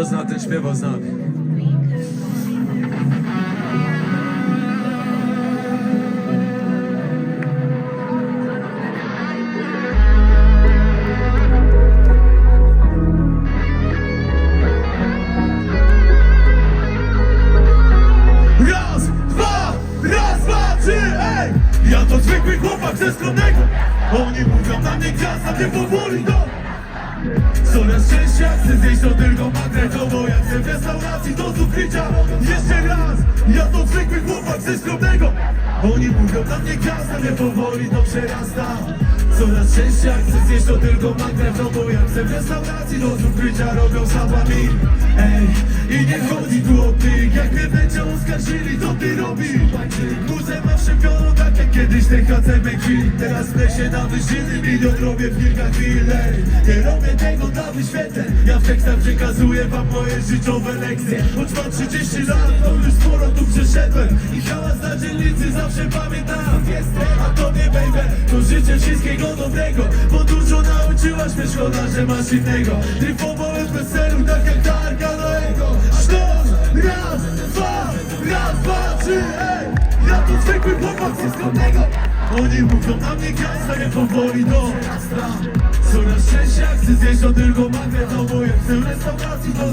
Kto zna, ten śpiewał z nami. Raz, dwa, raz, dwa, trzy, ej! Ja to zwykły chłopak ze skromnego Oni mówią na mnie gwiazda, mnie powoli do Coraz częściej chcę zjeść to tylko magneto jak chcę w restauracji do sukrycia Jeszcze raz, ja to zwykły chłopak ze skromnego. Oni mówią na mnie gwiazda, mnie powoli to przerasta. Coraz częściej chcę zjeść to tylko magneto jak chcę w restauracji do sukrycia robią sabami Ej, i nie chodzi tu o tych, jak mnie będą oskarżyli, to ty robisz kiedyś THC krwi Teraz się na wyżyny, milion robię w kilka chwil Nie robię tego dla wyświetleń. Ja w tekstach przekazuję wam moje życiowe lekcje. Choć mam 30 lat, to już sporo tu przeszedłem. I hałas na dzielnicy zawsze pamiętam. A to nie baby, to życzę wszystkiego dobrego. Bo dużo nauczyłaś mnie, szkoda, że masz innego. Tryfowałem bez celu, tak jak targa Noego. Sztos, raz, dwa, raz, dwa, trzy, Ja to zwykły chłopak ze skromnego Oni mówią na mnie gwiazda, nie powoli do Coraz jak chcę zjeść to tylko magnet No bo jak chcę restauracji to